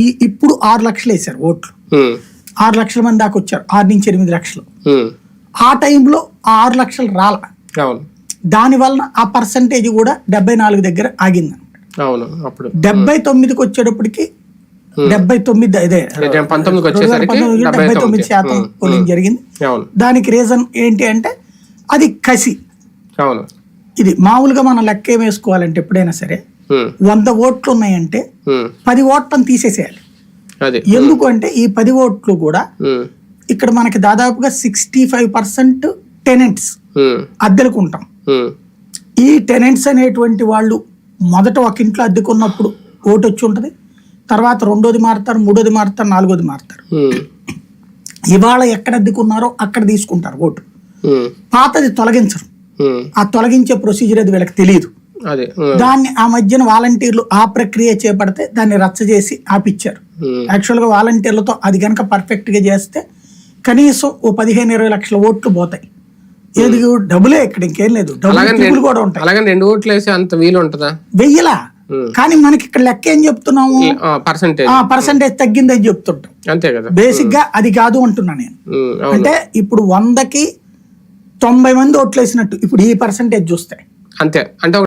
ఈ- ఇప్పుడు ఆరు లక్షలు వేశారు ఓట్లు. ఆరు లక్షల మంది దాకా వచ్చారు. ఆరు నుంచి ఎనిమిది లక్షలు. ఆ టైంలో ఆరు లక్షలు రాల. దాని వలన ఆ పర్సంటేజ్ కూడా డెబ్బై నాలుగు దగ్గర ఆగింది. డెబ్బై తొమ్మిదికి వచ్చేటప్పటికి డెబ్బై తొమ్మిది ఇదే డెబ్బై తొమ్మిది. శాతం పోలింగ్ జరిగింది. దానికి రీజన్ ఏంటి అంటే అది కసి. ఇది మామూలుగా మనం లెక్క ఏం వేసుకోవాలంటే ఎప్పుడైనా సరే వంద ఓట్లు ఉన్నాయంటే పది ఓట్లను తీసేసేయాలి. ఎందుకు అంటే ఈ పది ఓట్లు కూడా ఇక్కడ మనకి దాదాపుగా సిక్స్టీ ఫైవ్ పర్సెంట్ టెనెంట్స్ అద్దెలకు ఉంటాం ఈ టెనెంట్స్ అనేటువంటి వాళ్ళు మొదట ఒక ఇంట్లో అద్దెకున్నప్పుడు ఓటు వచ్చి ఉంటుంది. తర్వాత రెండోది మారుతారు మూడోది మారుతారు నాలుగోది మారుతారు. ఇవాళ ఎక్కడ అద్దెకున్నారో అక్కడ తీసుకుంటారు ఓటు. పాతది తొలగించరు. ఆ తొలగించే ప్రొసీజర్ అది వీళ్ళకి తెలియదు దాన్ని ఆ మధ్యన వాలంటీర్లు ఆ ప్రక్రియ చేపడితే దాన్ని రచ్చ చేసి ఆపిచ్చారు. యాక్చువల్గా వాలంటీర్లతో అది కనుక పర్ఫెక్ట్గా చేస్తే కనీసం ఓ పదిహేను ఇరవై లక్షల ఓట్లు పోతాయి. ఏది డబ్బులే ఇక్కడ ఇంకేం లేదు. డబ్బులు కూడా ఉంటాయి. రెండు ఓట్లు వేసి అంత వీలు ఉంటుందా? వెయ్యలా. కానీ మనకి ఇక్కడ లెక్క ఏం చెప్తున్నాము? పర్సంటేజ్ తగ్గిందని చెప్తుంటాం. అంతే కదా. బేసిక్గా అది కాదు అంటున్నా నేను. అంటే ఇప్పుడు వందకి తొంభై మంది ఓట్లు వేసినట్టు ఇప్పుడు ఈ పర్సంటేజ్ చూస్తే. అంతే. అంటే